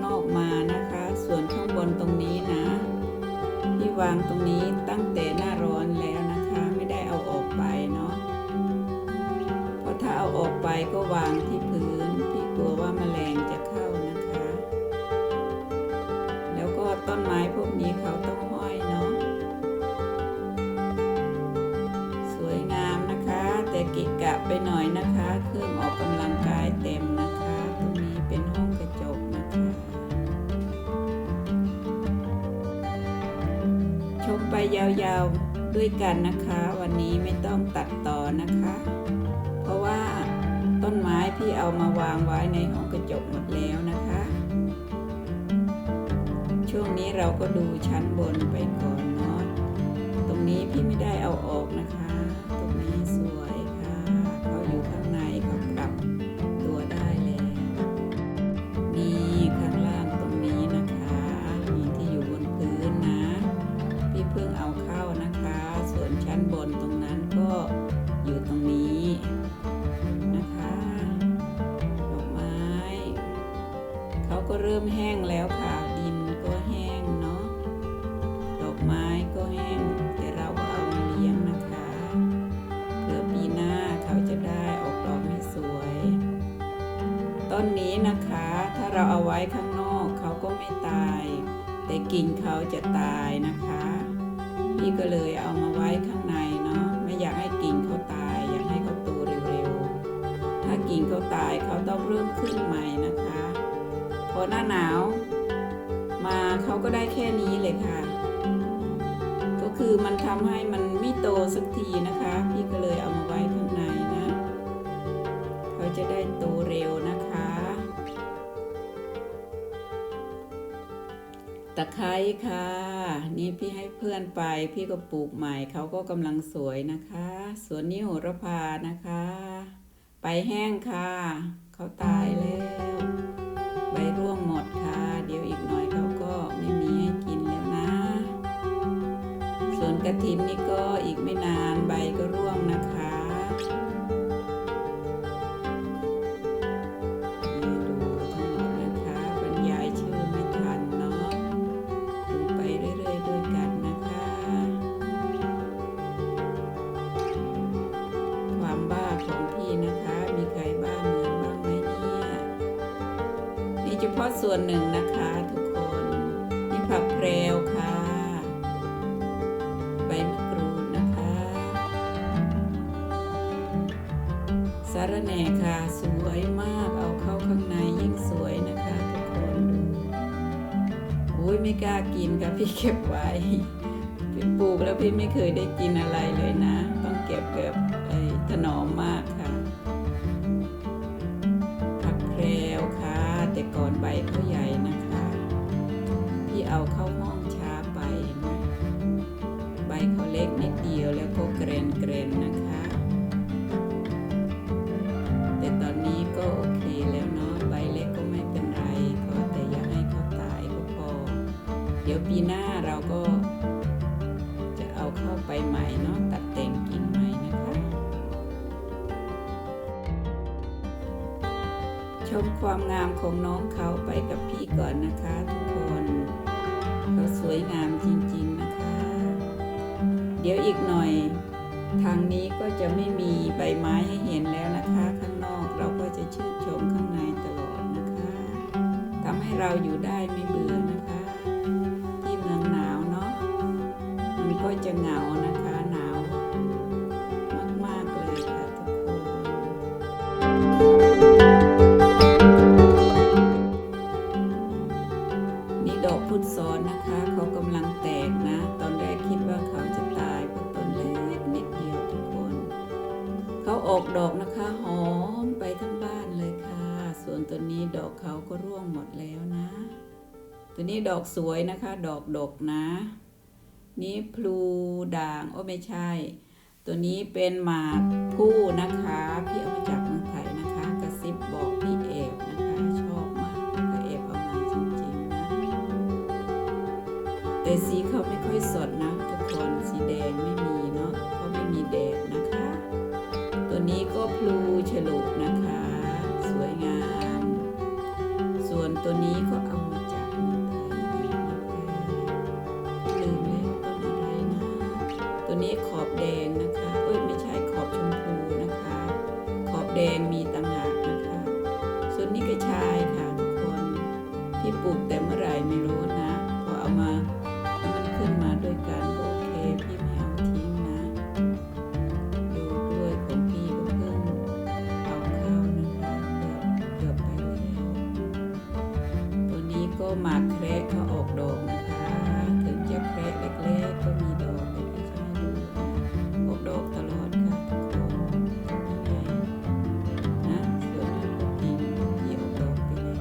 างนอกมานะคะ ส่วนข้างบนตรงนี้นะ ที่วางตรงนี้ตั้งแต่หน้าร้อนแล้วนะคะ ไม่ได้เอาออกไปเนาะเพราะถ้าเอาออกไปก็วางที่พื้น พี่กลัวว่าแมลงจะเข้า ยาวๆด้วยกันนะคะ วันนี้ไม่ต้องตัดต่อนะคะ เพราะว่าต้นไม้พี่เอามาวางไว้ในห้องกระจกหมดแล้วนะคะ ช่วงนี้เราก็ดูชั้นบนไปก่อนเนาะตรงนี้พี่ไม่ได้เอาออกนะคะ ตรงนี้สวย เริ่มแห้งแล้วค่ะ ดินก็แห้งเนาะ ดอกไม้ก็แห้ง แต่เราก็เอามาเลี้ยงนะคะ เพื่อปีหน้าเขาจะได้ออกดอกให้สวย ต้นนี้นะคะ ถ้าเราเอาไว้ข้างนอกเขาก็ไม่ตาย แต่กิ่งเขาจะตายนะคะ พี่ก็เลยเอามาไว้ข้างในเนาะ ไม่อยากให้กิ่งเขาตาย อยากให้เขาโตเร็วๆ ถ้ากิ่งเขาตายเขาต้องเริ่มขึ้นใหม่นะคะ อหน้าหนาว มาเขาก็ได้แค่นี้เลยค่ะ ก็คือมันทำให้มันไม่โตสักทีนะคะ พี่ก็เลยเอามาไว้ข้างในนะเขาจะได้โตเร็วนะคะ ตะไคร้ค่ะ นี่พี่ให้เพื่อนไปพี่ก็ปลูกใหม่เขาก็กำลังสวยนะคะสวนนี้โหระพานะคะ ไปแห้งค่ะ เขาตายแล้ว ใบร่วงหมดค่ะ เดี๋ยวอีกหน่อยเขาก็ไม่มีให้กินแล้วนะ ส่วนกระถินนี่ก็อีกไม่นานใบก็ร่วงนะคะาะส่วนหนึ่งนะคะทุกคนนี่ผักแพรวค่ะใบมะกรูดนะคะสาระแหน่ค่ะสวยมากเอาเข้าข้างในยิ่งสวยนะคะทุกคนดูอุ้ยไม่กล้ากินค่ะพี่เก็บไว้พี่ปลูกแล้วพี่ไม่เคยได้กินอะไรเลยนะ ต้องเก็บเก็บไอ้ถนอมมากค่ะ ก่อนใบเขาใหญ่นะคะพี่เอาเข้าห้องช้าไปนไหมใบเขาเล็กนิดเดียวแล้วก็เกรนเกรนนะคะ แต่ตอนนี้ก็โอเคแล้วเนาะใบเล็กก็ไม่เป็นไรก็แต่อย่าให้เขาตายก็พอ เดี๋ยวปีหน้าเราก็จะเอาเข้าไปใหม่เนาะตัดแต่ง ชมความงามของน้องเขาไปกับพี่ก่อนนะคะทุกคนเขาสวยงามจริงๆนะคะ เดี๋ยวอีกหน่อย ทางนี้ก็จะไม่มีใบไม้ให้เห็นแล้วนะคะ ข้างนอกเราก็จะชื่นชมข้างในตลอดนะคะทำให้เราอยู่ได้ไม่เบื่อ ตัวนี้ดอกเขาก็ร่วงหมดแล้วนะ ตัวนี้ดอกสวยนะคะ ดอกดกนะ นี่พลูด่างโอ้ไม่ใช่ ตัวนี้เป็นหมากผู้นะคะ พี่เอามาจากเมืองไทยนะคะ กระซิบบอกพี่เอฟนะคะ ชอบมากก็เอฟเอามาจริงๆนะ แต่สีเขาไม่ค่อยสดนะ ตัวนี้ก็เอามาจากไทยลืมแล้วต้นอะไรนะ ตัวนี้ขอบแดงนะคะ เอ้ยไม่ใช่ขอบชมพูนะคะ ขอบแดงมีต่างหากนะคะ ส่วนนี้กระชายค่ะทุกคนที่ปลูกแต่เมื่อไหร่ไม่รู้นะ หมากแคระเขาออกดอกนะคะถึงจะแคระเล็กๆก็มีดอกแต่พี่จะให้ดูนะออกดอกตลอดค่ะทุกคนนะส่วนนั้นก็กิ่งที่ออกดอกไปแล้ว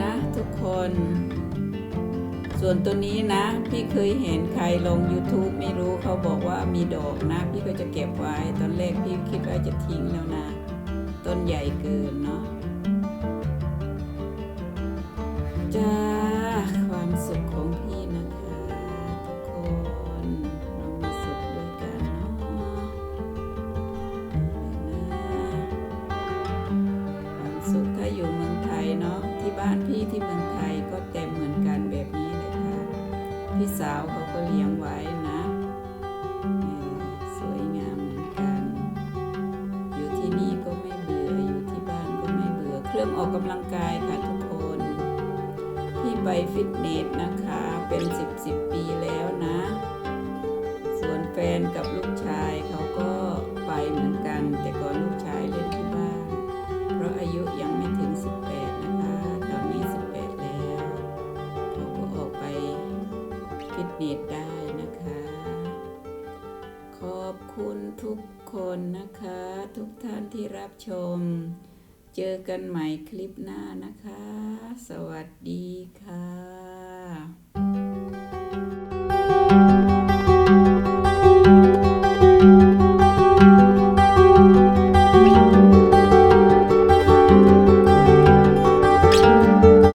นะทุกคน ส่วนตัวนี้นะ พี่เคยเห็นใครลง YouTube ไม่รู้เขาบอกว่ามีดอกนะ พี่ก็จะเก็บไว้ ตอนแรกพี่คิดว่าจะทิ้งแล้วนะ ต้นใหญ่เกินเนาะ จ้าความสุขของพี่นะคะทุกคนเรามาสุขด้วยกันเนาะความสุขถ้าอยู่เมืองไทยเนาะที่บ้านพี่ที่เมืองไทยก็เต็มเหมือนกันแบบนี้เลยค่ะพี่สาวเขาก็เลี้ยงไว้นะเออสวยงามเหมือนกันอยู่ที่นี่ก็ไม่เบื่ออยู่ที่บ้านก็ไม่เบื่อเครื่องออกกำลังกายค่ะ ไปฟิตเนสนะคะ เป็นสิบสิบปีแล้วนะ ส่วนแฟนกับลูกชายเขาก็ไปเหมือนกัน แต่ก่อนลูกชายเล่นที่บ้าน เพราะอายุยังไม่ถึง 18 นะคะ ตอนนี้ 18 แล้วเขาก็ออกไปฟิตเนสได้นะคะ ขอบคุณทุกคนนะคะ ทุกท่านที่รับชมเจอกันใหม่คลิปหน้านะคะ สวัสดีค่ะ